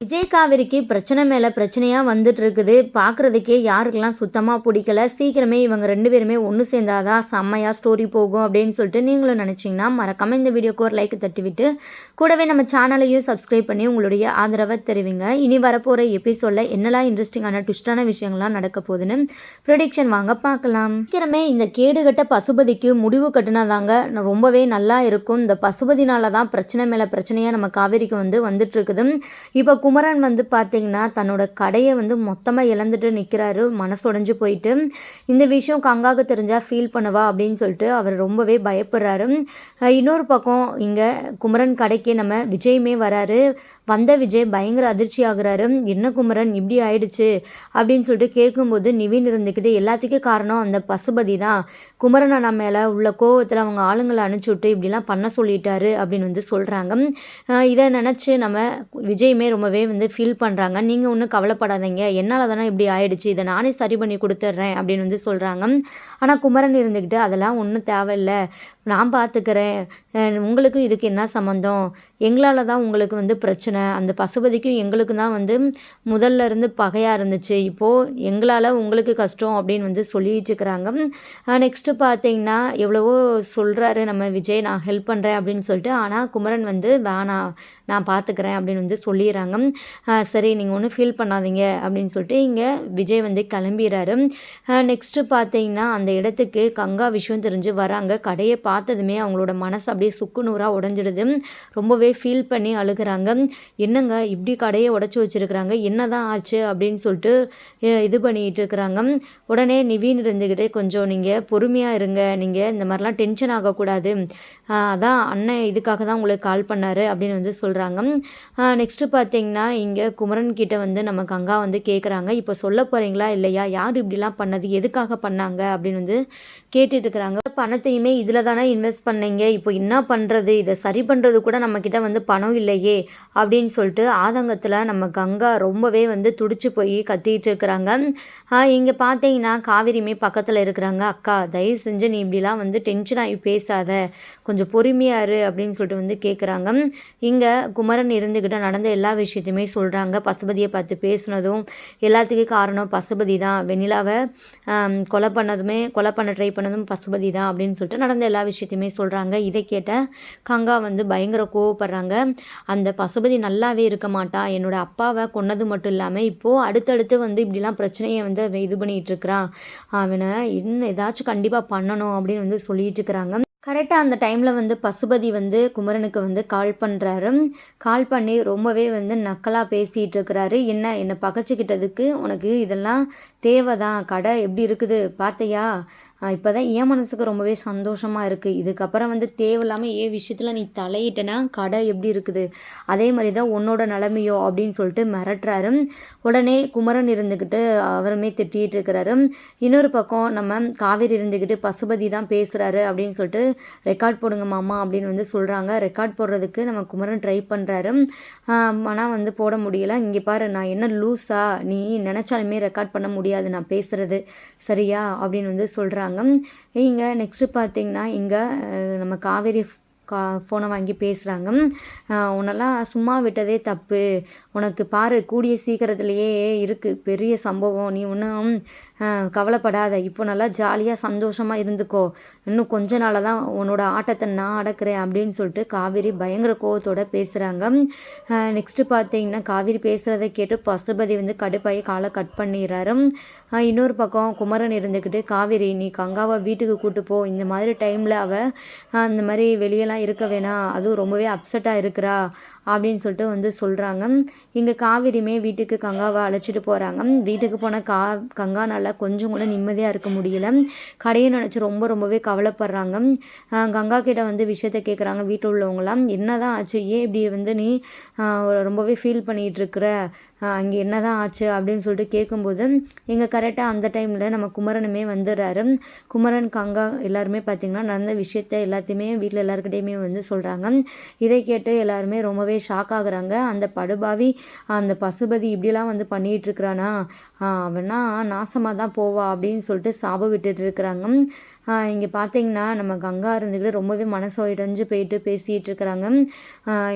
விஜய் காவேரிக்கு பிரச்சனை மேலே பிரச்சனையாக வந்துட்டு இருக்குது பார்க்குறதுக்கே யாருக்கெல்லாம் சுத்தமாக பிடிக்கல. சீக்கிரமே இவங்க ரெண்டு பேருமே ஒன்று சேர்ந்தாதான் செம்மையாக ஸ்டோரி போகும் அப்படின்னு சொல்லிட்டு நீங்களும் நினச்சிங்கன்னா மறக்காமல் இந்த வீடியோக்கு ஒரு லைக் தட்டிவிட்டு கூடவே நம்ம சேனலையும் சப்ஸ்கிரைப் பண்ணி உங்களுடைய ஆதரவை தெரிவிங்க. இனி வரப்போகிற எபிசோடில் என்னெல்லாம் இன்ட்ரெஸ்டிங்கான ட்விஸ்டான விஷயங்கள்லாம் நடக்க போகுதுன்னு ப்ரொடிக்ஷன் வாங்க பார்க்கலாம். சீக்கிரமே இந்த கேடுகட்ட பசுபதிக்கு முடிவு கட்டினாதாங்க. ரொம்பவே நல்லா இருக்கும். இந்த பசுபதினால தான் பிரச்சனை மேலே பிரச்சனையாக நம்ம காவேரிக்கு வந்து வந்துட்டு இருக்குது இப்போ குமரன் வந்து பார்த்திங்கன்னா தன்னோட கடையை வந்து மொத்தமாக இழந்துட்டு நிற்கிறாரு மனசுடைஞ்சு போயிட்டு இந்த விஷயம் கங்காவுக்கு தெரிஞ்சால் ஃபீல் பண்ணுவா? அப்படின்னு சொல்லிட்டு அவர் ரொம்பவே பயப்படுறாரு. இன்னொரு பக்கம் இங்கே குமரன் கடைக்கு நம்ம விஜயுமே வராரு. வந்த விஜய் பயங்கர அதிர்ச்சி ஆகுறாரு. என்ன குமரன் இப்படி ஆயிடுச்சு. அப்படின்னு சொல்லிட்டு கேட்கும்போது நிவின் இருந்துக்கிட்டு எல்லாத்துக்கும் காரணம் அந்த பசுபதி தான். குமரன் அண்ணா மேலே உள்ள கோவத்தில் அவங்க ஆளுங்களை அனுப்பிச்சி விட்டு இப்படிலாம் பண்ண சொல்லிட்டாரு அப்படின்னு வந்து சொல்கிறாங்க இதை நினச்சி நம்ம விஜயுமே ரொம்பவே வந்து ஃபீல் பண்ணுறாங்க நீங்கள் ஒன்றும் கவலைப்படாதீங்க. என்னால் தானே இப்படி ஆயிடுச்சு. இதை நானே சரி பண்ணி கொடுத்துட்றேன் அப்படின்னு வந்து சொல்கிறாங்க ஆனால் குமரன் இருந்துக்கிட்டு அதெல்லாம் ஒன்றும் தேவையில்லை. நான் பார்த்துக்கிறேன் உங்களுக்கும் உங்களுக்கு இதுக்கு என்ன சம்மந்தம் எங்களால் தான் உங்களுக்கு வந்து பிரச்சனை. அந்த பசுபதிக்கும் எங்களுக்கு தான் வந்து முதல்ல இருந்து பகையாக இருந்துச்சு. இப்போது எங்களால் உங்களுக்கு கஷ்டம் அப்படின்னு வந்து சொல்லிட்டு இருக்கிறாங்க. நெக்ஸ்ட்டு பார்த்தீங்கன்னா எவ்வளவோ சொல்கிறாரு நம்ம விஜய் நான் ஹெல்ப் பண்ணுறேன் அப்படின்னு சொல்லிட்டு. ஆனால் குமரன் வந்து வேணாம். நான் பார்த்துக்கிறேன் அப்படின்னு வந்து சொல்லிடுறாங்க. சரி நீங்கள் ஒன்றும் ஃபீல் பண்ணாதீங்க அப்படின்னு சொல்லிட்டு இங்கே விஜய் வந்து கிளம்பிடுறாரு. நெக்ஸ்ட்டு பார்த்தீங்கன்னா அந்த இடத்துக்கு கங்கா விஷயம் தெரிஞ்சு வராங்க. கடையை பார்த்ததுமே அவங்களோட மனசு அப்படியே சுக்கு நூறாக உடஞ்சிடுது. ரொம்பவே ஃபீல் பண்ணி அழுகுறாங்க. என்னங்க இப்படி கடையை உடச்சி வச்சுருக்குறாங்க? என்ன தான் ஆச்சு அப்படின்னு சொல்லிட்டு இது பண்ணிகிட்டு இருக்கிறாங்க உடனே நிவீன் இருந்துக்கிட்டே கொஞ்சம் நீங்கள் பொறுமையாக இருங்க. நீங்கள் இந்த மாதிரிலாம் டென்ஷன் ஆகக்கூடாது. அதான் அண்ணன் இதுக்காக தான் உங்களுக்கு கால் பண்ணார் அப்படின்னு வந்து சொல்கிறாங்க நெக்ஸ்ட்டு பார்த்தீங்கன்னா இங்கே குமரன் கிட்ட வந்து நம்ம கங்கா வந்து கேட்குறாங்க இப்போ சொல்ல போகிறீங்களா இல்லையா? யார் இப்படிலாம் பண்ணது? எதுக்காக பண்ணாங்க? அப்படின்னு வந்து கேட்டுட்டு இருக்கிறாங்க பணத்தையுமே இதில் தானே இன்வெஸ்ட் பண்ணீங்க. இப்போ என்ன பண்ணுறது இதை சரி பண்ணுறது கூட நம்மக்கிட்ட வந்து பணம் இல்லையே அப்படின்னு சொல்லிட்டு ஆதங்கத்தில் நம்ம கங்கா ரொம்பவே வந்து துடிச்சு போய் கத்திட்டு இருக்கிறாங்க இங்கே பார்த்தீங்கன்னா காவேரியுமே பக்கத்தில் இருக்கிறாங்க. அக்கா தயவு செஞ்சு நீ இப்படிலாம் வந்து டென்ஷன் ஆகி பேசாத. கொஞ்சம் பொறுமையாக இரு அப்படின்னு சொல்லிட்டு வந்து கேட்குறாங்க இங்கே குமரன் இருந்துக்கிட்ட நடந்த எல்லா விஷயத்தையுமே சொல்கிறாங்க பசுபதியை பார்த்து பேசுனதும் எல்லாத்துக்கும் காரணம் பசுபதி தான். வெண்ணிலாவை கொலை பண்ணதுமே கொலை பண்ண ட்ரை பண்ணதும் பசுபதி தான் அப்படின்னு சொல்லிட்டு நடந்த எல்லா விஷயத்தையுமே சொல்கிறாங்க இதை கேட்ட கங்கா வந்து பயங்கர கோவப்படுறாங்க. அந்த பசுபதி நல்லாவே இருக்க மாட்டா. என்னோட அப்பாவை கொன்னது மட்டும் இல்லாமல் இப்போது அடுத்தடுத்து வந்து இப்படிலாம் பிரச்சனையை வந்து இது பண்ணிகிட்டு இருக்கிறான் அவனை இன்னும் ஏதாச்சும் கண்டிப்பாக பண்ணணும் அப்படின்னு வந்து சொல்லிட்டு இருக்கிறாங்க. கரெக்டாக அந்த டைமில் வந்து பசுபதி வந்து குமரனுக்கு வந்து கால் பண்ணுறாரு கால் பண்ணி ரொம்பவே வந்து நக்கலாக பேசிகிட்டு இருக்கிறாரு. என்ன என்னை பகைச்சிக்கிட்டதுக்கு உனக்கு இதெல்லாம் தேவை தான் கடை எப்படி இருக்குது? பார்த்தையா? இப்போ தான் என் மனசுக்கு ரொம்பவே சந்தோஷமாக இருக்குது இதுக்கப்புறம் வந்து தேவையில்லாமல் ஏ விஷயத்தில் நீ தலையிட்டனா கடை எப்படி இருக்குது? அதே மாதிரி தான் உன்னோட நிலமையோ அப்படின்னு சொல்லிட்டு மிரட்டுறாரு. உடனே குமரன் இருந்துக்கிட்டு அவருமே திட்டிகிட்டு இருக்கிறாரு. இன்னொரு பக்கம் நம்ம காவேரி இருந்துக்கிட்டு பசுபதி தான் பேசுகிறாரு அப்படின்னு சொல்லிட்டு ரெக்கார்ட் போடுங்க மாமா அப்படின்னு வந்து சொல்கிறாங்க ரெக்கார்ட் போடுறதுக்கு நம்ம குமரன் ட்ரை பண்ணுறாரு ஆனால் வந்து போட முடியல. இங்கே பாரு நான் என்ன லூஸா நீ நினச்சாலுமே ரெக்கார்ட் பண்ண முடியாது. நான் பேசுகிறது சரியா? அப்படின்னு வந்து சொல்கிறாங்க இங்கே நெக்ஸ்ட்டு பார்த்தீங்கன்னா இங்கே நம்ம காவேரி கா ஃபோனை வாங்கி பேசுகிறாங்க உன்னெல்லாம் சும்மா விட்டதே தப்பு. உனக்கு பாரு கூடிய சீக்கிரத்துலேயே இருக்குது பெரிய சம்பவம். நீ ஒன்றும் கவலைப்படாத. இப்போ நல்லா ஜாலியாக சந்தோஷமாக இருந்துக்கோ. இன்னும் கொஞ்ச நாளாக தான் உன்னோட ஆட்டத்தை நான் அடக்கிறேன் அப்படின்னு சொல்லிட்டு காவேரி பயங்கர கோவத்தோட பேசுகிறாங்க நெக்ஸ்ட்டு பார்த்தீங்கன்னா காவேரி பேசுகிறத கேட்டு பசுபதி வந்து கடுப்பாகி காலை கட் பண்ணிடுறாரு. இன்னொரு பக்கம் குமரன் இருந்துக்கிட்டு காவேரி நீ கங்காவை வீட்டுக்கு கூட்டு போ. இந்த மாதிரி டைமில் அவள் இந்த மாதிரி வெளியெல்லாம் இருக்க வேணாம். அதுவும் ரொம்பவே அப்செட்டாக இருக்கிறா அப்படின்னு சொல்லிட்டு வந்து சொல்கிறாங்க இங்கே காவேரியுமே வீட்டுக்கு கங்காவை அழைச்சிட்டு போகிறாங்க வீட்டுக்கு போன கா அவங்களால கொஞ்சம் கூட நிம்மதியாக இருக்க முடியல. கடையை நினச்சி ரொம்ப ரொம்பவே கவலைப்படுறாங்க. ஆஹ் கங்கா கிட்ட வந்து விஷயத்த கேட்குறாங்க வீட்டில் உள்ளவங்களாம் என்னதான் ஆச்சு? ஏன் இப்படி வந்து நீ ஆஹ் ரொம்பவே ஃபீல் பண்ணிகிட்டு இருக்கிற? அங்கே என்ன தான் ஆச்சு அப்படின்னு சொல்லிட்டு கேட்கும்போது இங்கே கரெக்டாக அந்த டைமில் நம்ம குமரனுமே வந்துடுறாரு. குமரன் கங்கா எல்லாருமே பார்த்திங்கன்னா நடந்த விஷயத்த எல்லாத்தையுமே வீட்டில் எல்லாருக்கிட்டையுமே வந்து சொல்கிறாங்க இதை கேட்டு எல்லாருமே ரொம்பவே ஷாக் ஆகுறாங்க. அந்த படுபாவி அந்த பசுபதி இப்படிலாம் வந்து பண்ணிகிட்டு இருக்கிறானா? அவனா நாசமாக தான் போவா அப்படின்னு சொல்லிட்டு சாப விட்டுட்டு இருக்கிறாங்க. இங்கே பார்த்தீங்கன்னா நம்ம கங்கா இருந்துக்கிட்டு ரொம்பவே மனசு இடைஞ்சு போயிட்டு பேசிகிட்டு இருக்கிறாங்க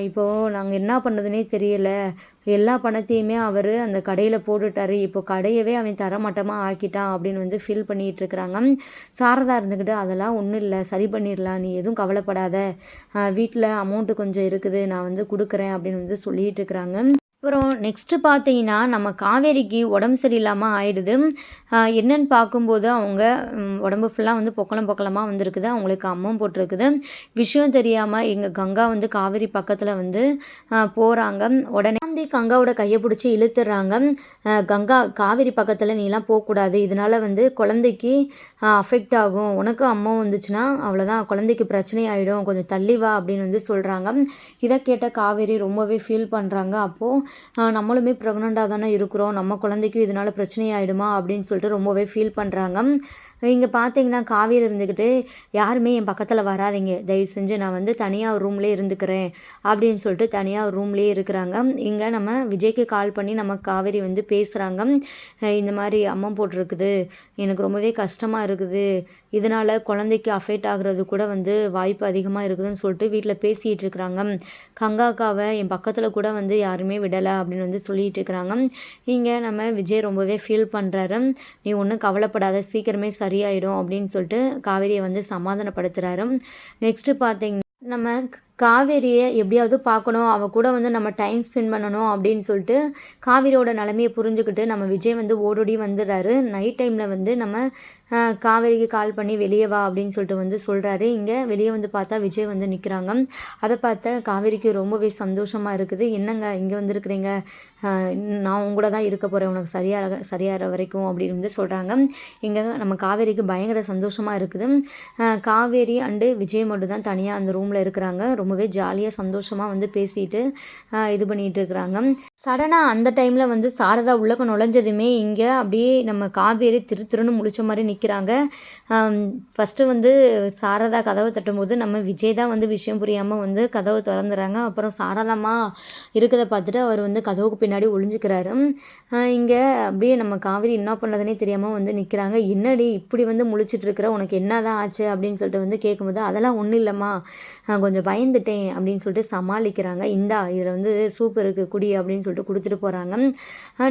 இப்போது நாங்கள் என்ன பண்ணுறதுனே தெரியல. எல்லா பணத்தையுமே அவர் அந்த கடையில் போட்டுட்டாரு. இப்போ கடையவே அவன் தரமட்டமாக ஆக்கிட்டான் அப்படின்னு வந்து ஃபீல் பண்ணிகிட்டு இருக்கிறாங்க சாரதா இருந்துக்கிட்டு அதெல்லாம் ஒன்றும் இல்லை. சரி பண்ணிடலாம் நீ எதுவும் கவலைப்படாத. வீட்டில் அமௌண்ட்டு கொஞ்சம் இருக்குது. நான் வந்து கொடுக்குறேன் அப்படின்னு வந்து சொல்லிகிட்டு இருக்கிறாங்க அப்புறம் நெக்ஸ்ட்டு பார்த்தீங்கன்னா நம்ம காவேரிக்கு உடம்பு சரியில்லாமல் ஆயிடுது. என்னன்னு பார்க்கும்போது அவங்க உடம்பு ஃபுல்லாக வந்து பொக்கலம் பொக்கலமாக வந்திருக்குது. அவங்களுக்கு அம்மம் போட்டிருக்குது. விஷயம் தெரியாமல் எங்கள் கங்கா வந்து காவேரி பக்கத்தில் வந்து போகிறாங்க உடனே வந்து கங்காவோட கையை பிடிச்சி இழுத்துறாங்க. கங்கா காவேரி பக்கத்தில் நீலாம் போகக்கூடாது. இதனால் வந்து குழந்தைக்கு அஃபெக்ட் ஆகும். உனக்கு அம்மா வந்துச்சுன்னா அவ்வளோதான் குழந்தைக்கு பிரச்சனை ஆகிடும் கொஞ்சம் தள்ளி வா அப்படின்னு வந்து சொல்கிறாங்க இதை கேட்ட காவேரி ரொம்பவே ஃபீல் பண்ணுறாங்க அப்போது நம்மளுமே ப்ரெக்னெண்ட்டாக தானே இருக்கிறோம். நம்ம குழந்தைக்கும் இதனால் பிரச்சனை ஆகிடுமா அப்படின்னு சொல்லி சொல்லிட்டு ரொம்பவே ஃபீல் பண்ணுறாங்க இங்கே பார்த்தீங்கன்னா காவேரி இருந்துக்கிட்டு யாருமே என் பக்கத்தில் வராதிங்க. தயவு செஞ்சு நான் வந்து தனியாக ஒரு ரூம்லேயே இருந்துக்கிறேன். அப்படின்னு சொல்லிட்டு தனியாக ஒரு ரூம்லேயே இருக்கிறாங்க. இங்கே நம்ம விஜய்க்கு கால் பண்ணி நம்ம காவேரி வந்து பேசுகிறாங்க இந்த மாதிரி அம்மா போட்டிருக்குது. எனக்கு ரொம்பவே கஷ்டமாக இருக்குது. இதனால் குழந்தைக்கு அஃபெக்ட் ஆகிறது கூட வந்து வாய்ப்பு அதிகமாக இருக்குதுன்னு சொல்லிட்டு வீட்டில் பேசிகிட்டு இருக்கிறாங்க. கங்காக்காவை என் பக்கத்தில் கூட வந்து யாருமே விடலை அப்படின்னு வந்து சொல்லிகிட்டு இருக்கிறாங்க. இங்கே நம்ம விஜய் ரொம்பவே ஃபீல் பண்ணுறாரு நீ ஒன்றும் கவலைப்படாத சீக்கிரமே சரியாயிடும் அப்படின்னு சொல்லிட்டு காவேரியை வந்து சமாதானப்படுத்துகிறாரு நெக்ஸ்ட்டு பார்த்தீங்கன்னா நம்ம காவேரியை எப்படியாவது பார்க்கணும் அவள் கூட வந்து நம்ம டைம் ஸ்பெண்ட் பண்ணணும் அப்படின்னு சொல்லிட்டு காவேரியோட நிலமையை புரிஞ்சுக்கிட்டு நம்ம விஜய் வந்து ஓடோடி வந்துடுறாரு. நைட் டைமில் வந்து நம்ம காவேரிக்கு கால் பண்ணி வெளியே வா அப்படின்னு சொல்லிட்டு வந்து சொல்கிறாரு இங்கே வெளியே வந்து பார்த்தா விஜய் வந்து நிற்கிறாங்க அதை பார்த்தா காவேரிக்கு ரொம்பவே சந்தோஷமாக இருக்குது. என்னங்க இங்கே வந்துருக்குறீங்க? நான் உங்கூட தான் இருக்க போகிறேன் உனக்கு சரியாக சரியாகிற வரைக்கும் அப்படின்னு வந்து சொல்கிறாங்க இங்கே நம்ம காவேரிக்கு பயங்கர சந்தோஷமாக இருக்குது. காவேரி அண்டு விஜய் மட்டும் தான் தனியாக அந்த ரூமில் இருக்கிறாங்க. ரொம்ப ரொம்பவே ஜாலியாக சந்தோஷமாக வந்து பேசிட்டு இது பண்ணிகிட்டு இருக்கிறாங்க சடனாக அந்த டைமில் வந்து சாரதா உள்ளக்க நுழைஞ்சதுமே இங்கே அப்படியே நம்ம காவேரி திரு திருன்னு முடிச்ச மாதிரி நிற்கிறாங்க ஃபஸ்ட்டு வந்து சாரதா கதவை தட்டும்போது நம்ம விஜய் தான் வந்து விஷயம் புரியாமல் வந்து கதவை திறந்துறாங்க. அப்புறம் சாரதாமா இருக்கிறத பார்த்துட்டு அவர் வந்து கதவுக்கு பின்னாடி ஒளிஞ்சிக்கிறாரு. இங்கே அப்படியே நம்ம காவேரி என்ன பண்ணதுனே தெரியாமல் வந்து நிற்கிறாங்க என்னடி இப்படி வந்து முழிச்சிட்டு இருக்கிற உனக்கு என்ன தான் ஆச்சு? அப்படின்னு சொல்லிட்டு வந்து கேட்கும்போது அதெல்லாம் ஒன்றும் இல்லைம்மா. கொஞ்சம் பயந்து பயந்துட்டேன் அப்படின்னு சொல்லிட்டு சமாளிக்கிறாங்க. இந்தா இதில் வந்து சூப் இருக்குது குடி அப்படின்னு சொல்லிட்டு கொடுத்துட்டு போகிறாங்க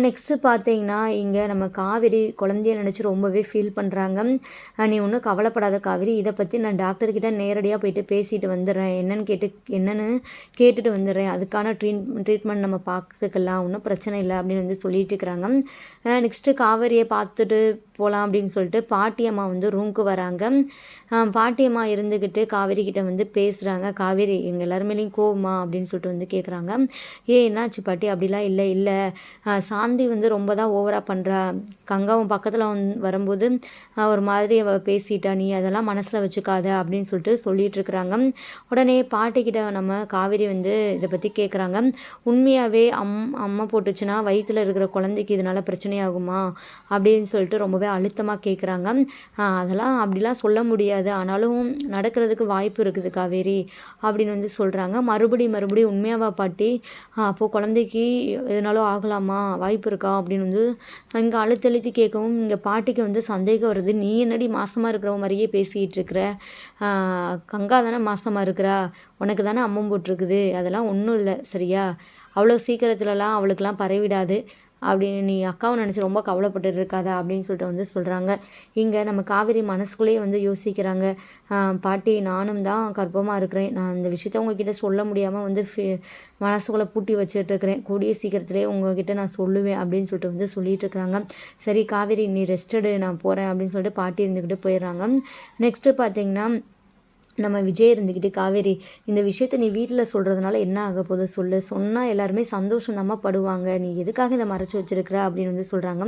நெக்ஸ்ட்டு பார்த்தீங்கன்னா இங்கே நம்ம காவேரி குழந்தைய நினச்சி ரொம்பவே ஃபீல் பண்ணுறாங்க நீ ஒன்றும் கவலைப்படாத காவேரி இதை பற்றி நான் டாக்டர்கிட்ட நேரடியாக போயிட்டு பேசிட்டு வந்துடுறேன். என்னென்னு கேட்டு என்னென்னு கேட்டுட்டு வந்துடுறேன். அதுக்கான ட்ரீட் ட்ரீட்மெண்ட் நம்ம பார்த்துக்கலாம். ஒன்றும் பிரச்சனை இல்லை அப்படின்னு வந்து சொல்லிட்டு இருக்கிறாங்க. நெக்ஸ்ட்டு காவேரியை பார்த்துட்டு போகலாம் அப்படின்னு சொல்லிட்டு பாட்டியம்மா வந்து ரூம்க்கு வராங்க. பாட்டியம்மா இருந்துக்கிட்டு காவேரி கிட்ட வந்து பேசுகிறாங்க காவேரி எங்கள் எல்லாருமேலேயும் கோவமா அப்படின்னு சொல்லிட்டு வந்து கேட்குறாங்க ஏ என்னாச்சு பாட்டி? அப்படிலாம் இல்லை இல்லை. சாந்தி வந்து ரொம்ப தான் ஓவராக பண்ணுறா கங்காவும் பக்கத்தில் வரும்போது ஒரு மாதிரி பேசிட்டா நீ அதெல்லாம் மனசில் வச்சுக்காத அப்படின்னு சொல்லிட்டு சொல்லிட்டு இருக்கிறாங்க. உடனே பாட்டிக்கிட்ட நம்ம காவேரி வந்து இதை பற்றி கேட்குறாங்க உண்மையாகவே அம் அம்மா போட்டுச்சுன்னா வயிற்றில் இருக்கிற குழந்தைக்கு இதனால் பிரச்சனையாகுமா அப்படின்னு சொல்லிட்டு ரொம்பவே அழுத்தமாக கேட்குறாங்க அதெல்லாம் அப்படிலாம் சொல்ல முடியாது. ஆனாலும் நடக்கிறதுக்கு வாய்ப்பு இருக்குது காவேரி அப்படி அப்படின்னு வந்து சொல்கிறாங்க மறுபடி மறுபடி உண்மையாவா பாட்டி? அப்போது குழந்தைக்கு எதனாலும் ஆகலாமா? வாய்ப்பு இருக்கா? அப்படின்னு வந்து இங்கே அழுத்தழுத்தி கேட்கவும் இங்கே பாட்டிக்கு வந்து சந்தேகம் வருது. நீ என்னடி மாசமாக இருக்கிற மாதிரியே பேசிக்கிட்டு இருக்கிற? கங்கா தானே மாசமாக இருக்கிறா? உனக்கு தானே அம்மம் போட்டிருக்குது. அதெல்லாம் ஒன்றும் இல்லை. சரியா? அவ்வளோ சீக்கிரத்துலலாம் அவளுக்கெல்லாம் பரவிடாது. அப்படின்னு நீ அக்காவை நினச்சி ரொம்ப கவலைப்பட்டு இருக்காத அப்படின்னு சொல்லிட்டு வந்து சொல்கிறாங்க இங்கே நம்ம காவேரி மனசுக்குள்ளேயே வந்து யோசிக்கிறாங்க. பாட்டி நானும் தான் கர்ப்பமாக இருக்கிறேன். நான் இந்த விஷயத்த உங்ககிட்ட சொல்ல முடியாமல் வந்து மனசுக்குள்ளே பூட்டி வச்சுட்டு இருக்கிறேன். கூடிய சீக்கிரத்துலேயே உங்ககிட்ட நான் சொல்லுவேன் அப்படின்னு சொல்லிட்டு வந்து சொல்லிட்டு இருக்கிறாங்க. சரி காவேரி நீ ரெஸ்டடு நான் போகிறேன் அப்படின்னு சொல்லிட்டு பாட்டி இருந்துக்கிட்டு போயிடுறாங்க. நெக்ஸ்ட்டு பார்த்தீங்கன்னா நம்ம விஜய் இருந்துக்கிட்டு காவேரி இந்த விஷயத்த நீ வீட்டில் சொல்கிறதுனால என்ன ஆக போகுது சொல்லு. சொன்னால் எல்லாருமே சந்தோஷம் படுவாங்க. நீ எதுக்காக இதை மறைச்சி வச்சிருக்கிற? அப்படின்னு வந்து சொல்கிறாங்க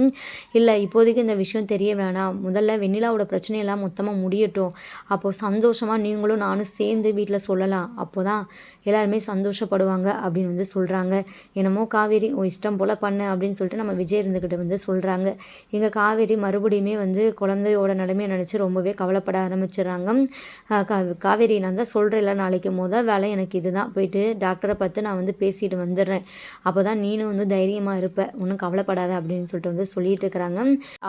இல்லை இப்போதைக்கு இந்த விஷயம் தெரிய வேணாம். முதல்ல வெண்ணிலாவோட பிரச்சனையெல்லாம் மொத்தமாக முடியட்டும். அப்போது சந்தோஷமாக நீங்களும் நானும் சேர்ந்து வீட்டில் சொல்லலாம். அப்போ தான் எல்லாருமே சந்தோஷப்படுவாங்க அப்படின்னு வந்து சொல்கிறாங்க என்னமோ காவேரி ஓ இஷ்டம் போல் பண்ணு அப்படின்னு சொல்லிட்டு நம்ம விஜய் இருந்துக்கிட்ட வந்து சொல்கிறாங்க எங்கள் காவேரி மறுபடியுமே வந்து குழந்தையோட நிலைமையை நினச்சி ரொம்பவே கவலைப்பட ஆரம்பிச்சிடுறாங்க. காவேரி நான் தான் சொல்கிறேன்ல நாளைக்கு மொதல் வேலை எனக்கு இதுதான் போயிட்டு டாக்டரை பார்த்து நான் வந்து பேசிட்டு வந்துடுறேன். அப்போ தான் நீனும் வந்து தைரியமாக இருப்ப ஒன்றும் கவலைப்படாத அப்படின்னு சொல்லிட்டு வந்து சொல்லிட்டு இருக்கிறாங்க.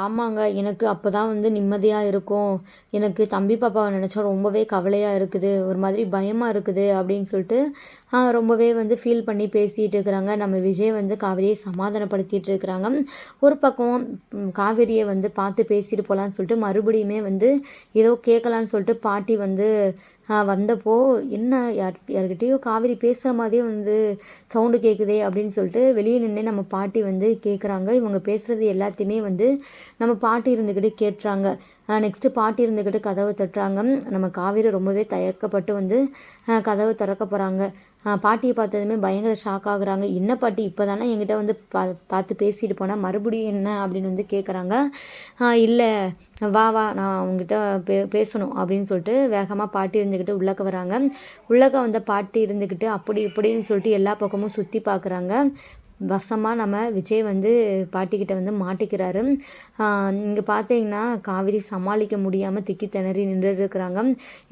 ஆமாங்க எனக்கு அப்போ தான் வந்து நிம்மதியாக இருக்கும். எனக்கு தம்பி பாப்பாவை நினச்சா ரொம்பவே கவலையாக இருக்குது ஒரு மாதிரி பயமாக இருக்குது அப்படின்னு சொல்லிட்டு ரொம்பவே வந்து ஃபீல் பண்ணி பேசிகிட்டு இருக்கிறாங்க. நம்ம விஜய் வந்து காவேரியை சமாதானப்படுத்திட்டு இருக்கிறாங்க. ஒரு பக்கம் காவேரியை வந்து பார்த்து பேசிட்டு போகலான்னு சொல்லிட்டு மறுபடியுமே வந்து ஏதோ கேட்கலான்னு சொல்லிட்டு பாட்டி வந்து வந்தப்போ என்ன யார் யார்கிட்டயோ காவேரி பேசுகிற மாதிரியே வந்து சவுண்டு கேட்குதே அப்படின்னு சொல்லிட்டு வெளியே நின்று நம்ம பாட்டி வந்து கேட்குறாங்க இவங்க பேசுகிறது எல்லாத்தையுமே வந்து நம்ம பாட்டி இருந்துக்கிட்டு கேட்டுறாங்க. நெக்ஸ்ட்டு பாட்டி இருந்துக்கிட்டு கதவை தட்டுறாங்க. நம்ம காவேரி ரொம்பவே தயக்கப்பட்டு வந்து கதவை திறக்க போகிறாங்க பாட்டியை பார்த்ததுமே பயங்கர ஷாக் ஆகுறாங்க. என்ன பாட்டி இப்போ தானே என்கிட்ட வந்து பா பார்த்து பேசிட்டு போனால் மறுபடியும் என்ன அப்படின்னு வந்து கேட்குறாங்க இல்லை வா வா நான் அவங்ககிட்ட பே பேசணும் அப்படின்னு சொல்லிட்டு வேகமாக பாட்டி இருந்துக்கிட்டு உள்ளக்க வராங்க. உள்ளக்க வந்த பாட்டி இருந்துக்கிட்டு அப்படி இப்படின்னு சொல்லிட்டு எல்லா பக்கமும் சுற்றி பார்க்குறாங்க வசமாக நம்ம விஜய் வந்து பாட்டிக்கிட்ட வந்து மாட்டிக்கிறாரு. இங்கே பார்த்தீங்கன்னா காவிரி சமாளிக்க முடியாமல் திக்கி திணறி நின்றுருக்குறாங்க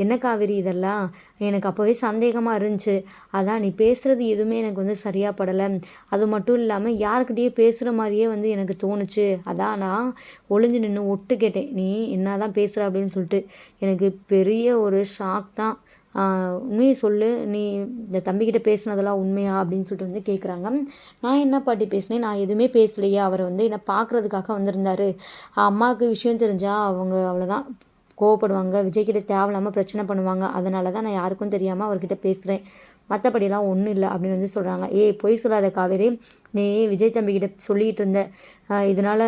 என்ன காவிரி இதெல்லாம்? எனக்கு அப்போவே சந்தேகமாக இருந்துச்சு. அதான் நீ பேசுகிறது எதுவுமே எனக்கு வந்து சரியாக படலை. அது மட்டும் இல்லாமல் யாருக்கிட்டேயே பேசுகிற மாதிரியே வந்து எனக்கு தோணுச்சு. அதான் நான் ஒளிஞ்சு நின்று ஒட்டு கேட்டேன். நீ என்ன தான் பேசுகிற அப்படின்னு சொல்லிட்டு. எனக்கு பெரிய ஒரு ஷாக் தான். உண்மையை சொல்லு. நீ இந்த தம்பிக்கிட்ட பேசுனதெல்லாம் உண்மையா அப்படின்னு சொல்லிட்டு வந்து கேட்குறாங்க நான் என்ன பாட்டி பேசினேன்? நான் எதுவுமே பேசலையே. அவர் வந்து என்னை பார்க்குறதுக்காக வந்திருந்தார். அம்மாவுக்கு விஷயம் தெரிஞ்சால் அவங்க அவ்வளோதான் கோவப்படுவாங்க. விஜய்கிட்ட தேவையில்லாமல் பிரச்சனை பண்ணுவாங்க. அதனால தான் நான் யாருக்கும் தெரியாமல் அவர்கிட்ட பேசுகிறேன் மற்றபடியெல்லாம் ஒன்றும் இல்லை அப்படின்னு வந்து சொல்கிறாங்க ஏய் பொய் சொல்லாத காவேரி. நீ விஜய் தம்பிக்கிட்ட சொல்லிகிட்டு இருந்த. இதனால்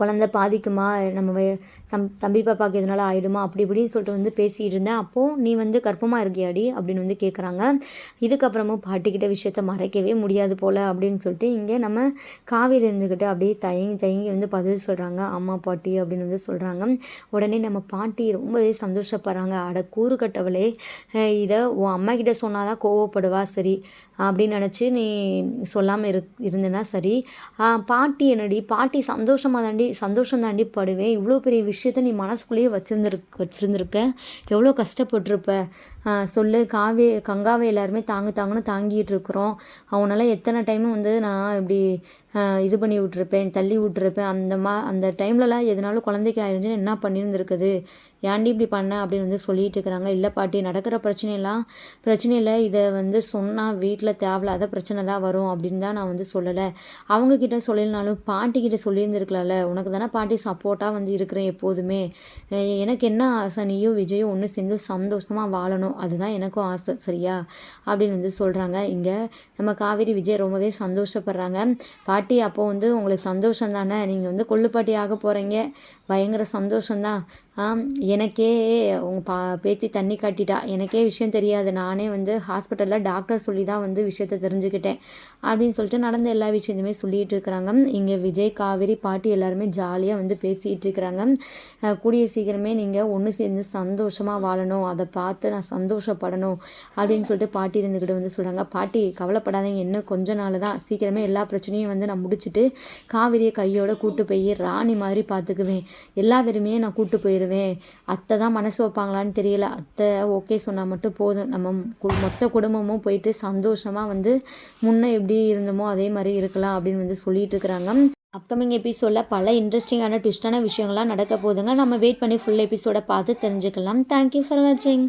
குழந்த பாதிக்குமா? நம்ம தம் தம்பி பாப்பாவுக்கு எதனால் ஆகிடுமா அப்படி இப்படின்னு சொல்லிட்டு வந்து பேசிகிட்டு இருந்தேன். அப்போது நீ வந்து கர்ப்பமாக இருக்கியாடி? அப்படின்னு வந்து கேட்குறாங்க இதுக்கப்புறமும் பாட்டிக்கிட்ட விஷயத்த மறைக்கவே முடியாது போல் அப்படின்னு சொல்லிட்டு இங்கே நம்ம காவேரி இருந்துக்கிட்டு அப்படியே தயங்கி தயங்கி வந்து பதில் சொல்கிறாங்க அம்மா பாட்டி அப்படின்னு வந்து சொல்கிறாங்க உடனே நம்ம பாட்டி ரொம்பவே சந்தோஷப்படுறாங்க. அட கூறு கட்டவளே இதை உன் அம்மா கிட்ட சொன்னால் தான் கோவப்படுவா? சரி அப்படின்னு நினச்சி நீ சொல்லாமல் இரு இருந்தேன்னா சரி. பாட்டி என்னடி? பாட்டி சந்தோஷமாக தாண்டி சந்தோஷம் தாண்டி படுவேன். இவ்வளோ பெரிய விஷயத்த நீ மனசுக்குள்ளேயே வச்சுருந்துரு வச்சுருந்துருக்க. எவ்வளோ கஷ்டப்பட்டிருப்ப? சொல்லு. காவே கங்காவை எல்லாருமே தாங்கு தாங்குன்னு தாங்கிட்டு இருக்கிறோம். அவனால் எத்தனை டைமும் வந்து நான் இப்படி இது பண்ணி விட்ருப்பேன் தள்ளி விட்ருப்பேன் அந்த மா அந்த டைம்லலாம் எதனாலும் குழந்தைக்கு ஆயிருந்துச்சுன்னு என்ன பண்ணியிருந்துருக்குது ஏன்டி இப்படி பண்ண? அப்படின்னு வந்து சொல்லிட்டு இருக்கிறாங்க. இல்லை பாட்டி நடக்கிற பிரச்சனையெல்லாம் பிரச்சனையில் இதை வந்து சொன்னால் வீட்டில் தேவையில்லாத பிரச்சனை தான் வரும் அப்படின்னு தான் நான் வந்து சொல்லலை. அவங்கக்கிட்ட சொல்லலைனாலும் பாட்டிக்கிட்ட சொல்லியிருந்துருக்கலாம்ல. உனக்கு தானே பாட்டி சப்போர்ட்டாக வந்து இருக்கிறேன் எப்போதுமே. எனக்கு என்ன ஆசை? நீயும் விஜயும் ஒன்று சேர்ந்து சந்தோஷமாக வாழணும். அதுதான் எனக்கும் ஆசை. சரியா? அப்படின்னு வந்து சொல்கிறாங்க இங்கே நம்ம காவேரி விஜய் ரொம்பவே சந்தோஷப்படுறாங்க. பாட்டி பாட்டி அப்போது வந்து உங்களுக்கு சந்தோஷம் தானே நீங்கள் வந்து கொள்ளுப்பாட்டி ஆக போகிறீங்க பயங்கர சந்தோஷந்தான் எனக்கே உங்கள் பா பேத்தி தண்ணி காட்டிட்டா. எனக்கே விஷயம் தெரியாது. நானே வந்து ஹாஸ்பிட்டலில் டாக்டர் சொல்லி தான் வந்து விஷயத்த தெரிஞ்சுக்கிட்டேன். அப்படின்னு சொல்லிட்டு நடந்த எல்லா விஷயத்தையுமே சொல்லிகிட்டு இருக்கிறாங்க. இங்கே விஜய் காவேரி பாட்டி எல்லாருமே ஜாலியாக வந்து பேசிகிட்டு இருக்கிறாங்க. கூடிய சீக்கிரமே நீங்கள் ஒன்று சேர்ந்து சந்தோஷமாக வாழணும். அதை பார்த்து நான் சந்தோஷப்படணும் அப்படின்னு சொல்லிட்டு பாட்டி இருந்துக்கிட்டு வந்து சொல்கிறாங்க பாட்டி கவலைப்படாதீங்க இன்னும் கொஞ்ச நாள் தான். சீக்கிரமே எல்லா பிரச்சனையும் வந்து நான் முடிச்சுட்டு காவிரியை கையோட கூட்டு போய் ராணி மாதிரி பார்த்துக்குவேன். எல்லா பேருமே நான் கூட்டு போயிடுவேன் வந்துடுவேன் அத்தை தான் மனசு வைப்பாங்களான்னு தெரியல. அத்தை ஓகே சொன்னால் மட்டும் போதும். நம்ம மொத்த குடும்பமும் போயிட்டு சந்தோஷமாக வந்து முன்னே எப்படி இருந்தோமோ அதே மாதிரி இருக்கலாம் அப்படின்னு வந்து சொல்லிட்டு இருக்கிறாங்க. அப்கமிங் எபிசோடில் பல இன்ட்ரெஸ்டிங்கான ட்விஸ்டான விஷயங்கள்லாம் நடக்க போதுங்க நம்ம வெயிட் பண்ணி ஃபுல் எபிசோடை பார்த்து தெரிஞ்சுக்கலாம். தேங்க்யூ ஃபார் வாட்சிங்